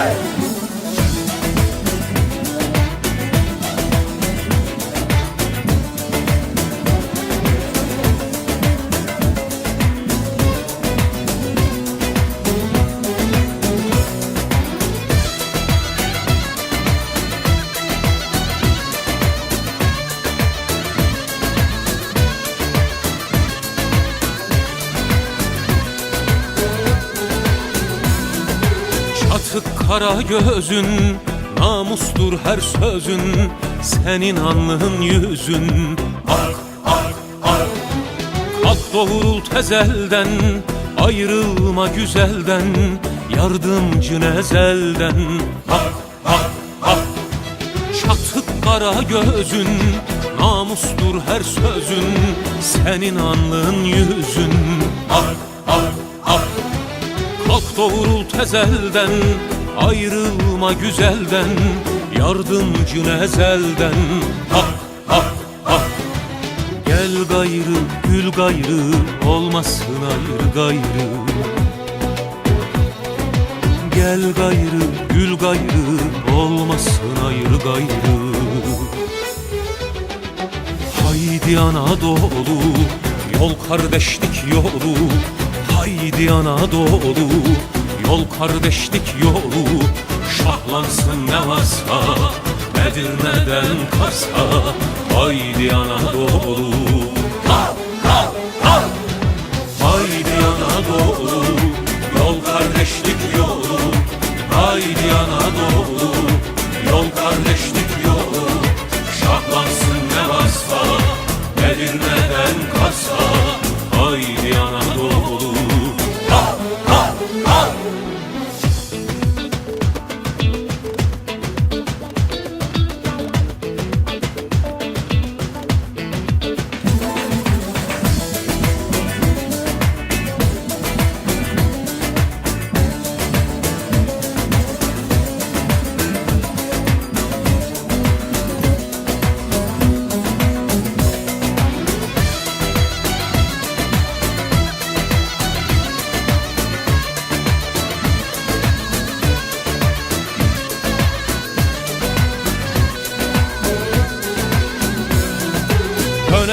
Hey! Çatık kara gözün Namustur her sözün Senin alnın yüzün. Ak ak ak. Kalk doğrul tezelden Ayrılma güzelden Yardımcın ezelden. Hak hak hak Çatık kara gözün Namustur her sözün Senin alnın yüzün. Ak ak ak Kalk doğrul tezelden Ayrılma güzelden Yardımcın ezelden. Hak hak hak. Gel gayrı gül gayrı Olmasın ayrı gayrı. Gel gayrı gül gayrı Olmasın ayrı gayrı. Haydi Anadolu Yol kardeşlik yolu Haydi Anadolu Yol kardeşlik yolu Şahlansın ne varsa Edirne'den Kars'a Haydi Anadolu Hav, hav, hav. Haydi Anadolu Yol kardeşlik yolu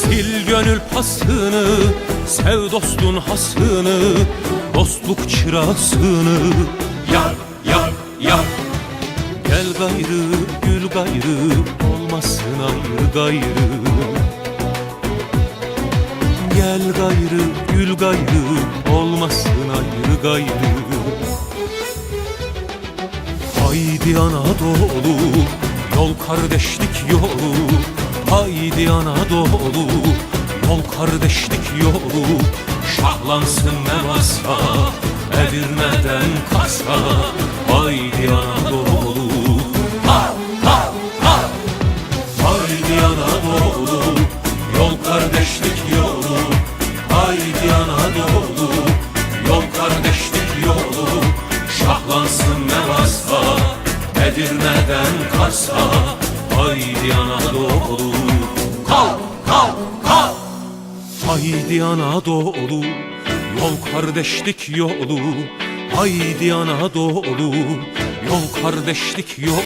Sil gönül pasını Sev dostun hasını Dostluk çırasını. Yak yak yak Gel gayrı gül gayrı Olmasın ayrı gayrı. Gel gayrı gül gayrı Olmasın ayrı gayrı. Haydi Anadolu Yol kardeşlik yolu Haydi Anadolu Yol kardeşlik yolu Şahlansın ne varsa Edirne'den Kars'a Haydi Anadolu Ha ha ha Haydi Anadolu Yol kardeşlik yolu. Haydi Anadolu Yol kardeşlik yolu Şahlansın ne varsa Edirne'den Kars'a Haydi Anadolu. Kalk kalk kalk Haydi Anadolu. Yol kardeşlik yolu. Haydi Anadolu. Yol kardeşlik yolu